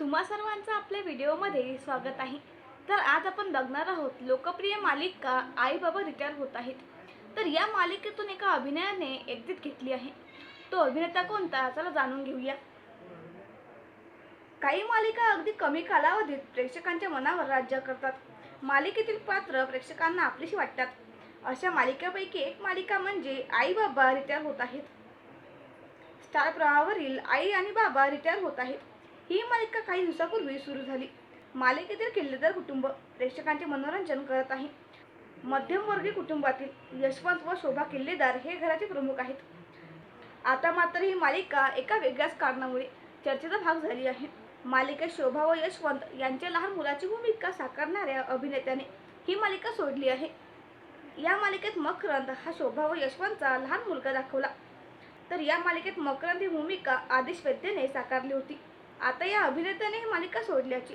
तुम्हा सर्वांचं आपल्या व्हिडिओमध्ये स्वागत आहे. तर आज आपण बघणार आहोत लोकप्रिय मालिका आई बाबा रिटायर होत आहेत. तर या मालिकेतून एका अभिनयाने एक्झिट घेतली आहे. तो अभिनेता कोणता चला जाणून घेऊया. काही मालिका अगदी कमी कालावधीत प्रेक्षकांच्या मनावर राज्य करतात. मालिकेतील पात्र प्रेक्षकांना आपलीशी वाटतात. अशा मालिकापैकी एक मालिका म्हणजे आई बाबा रिटायर होत आहेत. स्टार प्रवाहावरील आई आणि बाबा रिटायर होत आहेत. ही मालिका काही दिवसापूर्वी सुरू झाली. मालिकेतील किल्लेदार कुटुंब प्रेक्षकांचे मनोरंजन करत आहे. मध्यमवर्गीय कुटुंबातील यशवंत व शोभा किल्लेदार हे घराचे प्रमुख आहेत. आता मात्र ही मालिका एका वेगळ्याच कारणामुळे चर्चेचा भाग झाली आहे. मालिकेत शोभा व यशवंत यांच्या लहान मुलाची भूमिका साकारणाऱ्या अभिनेत्याने ही मालिका सोडली आहे. या मालिकेत मकरंद हा शोभा व यशवंतचा लहान मुलगा दाखवला. तर या मालिकेत मकरंद ही भूमिका आदिश वैद्यने साकारली होती. आता या अभिनेत्याने ही मालिका सोडल्याची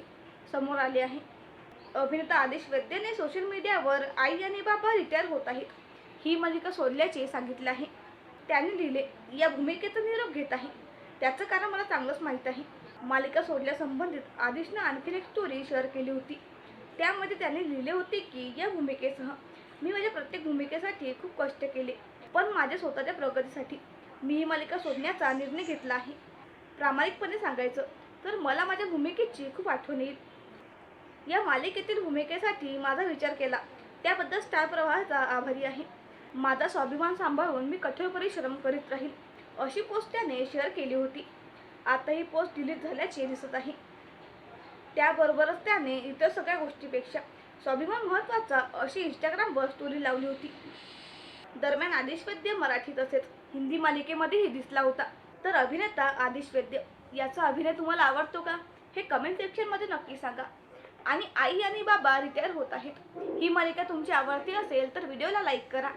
समोर आली आहे. अभिनेता आदेश वैद्यने सोशल मीडियावर आई आणि बाबा रिटायर होत आहेत. ही मालिका सोडल्याचे सांगितले आहे. त्याने लिहिले या भूमिकेचा निरोप घेत आहे. त्याचं कारण मला चांगलंच माहीत आहे. मालिका सोडल्यासंबंधित आदेशनं आणखीन एक स्टोरी शेअर केली होती. त्यामध्ये त्याने लिहिले होते की या भूमिकेसह मी माझ्या प्रत्येक भूमिकेसाठी खूप कष्ट केले पण माझ्या स्वतःच्या प्रगतीसाठी मी ही मालिका सोडण्याचा निर्णय घेतला आहे. प्रामाणिकपणे सांगायचं तर मला माझ्या भूमिकेची खूप आठवण येईल. या मालिकेतील भूमिकेसाठी माझा विचार केला. त्याबद्दल स्टार प्रवाहाचा आभारी आहे. माझा स्वाभिमान सांभाळून मी कठोर परिश्रम करीत राहील अशी पोस्ट त्याने शेअर केली होती. आता ही पोस्ट डिलीट झाल्याचे दिसत आहे. त्याबरोबरच त्याने इतर सगळ्या गोष्टीपेक्षा स्वाभिमान महत्त्वाचा अशी इंस्टाग्रामवर स्टोरी लावली होती. दरम्यान आदेश वैद्य मराठी तसेच हिंदी मालिकेमध्येही दिसला होता. तर अभिनेता आदिश वैद्य याचा अभिनय तुम्हाला आवडतो का? हे कमेंट सेक्शनमध्ये नक्की सांगा. आणि आई आणि बाबा रिटायर होत आहेत. ही मालिका तुमची आवडती असेल तर व्हिडिओला लाईक करा.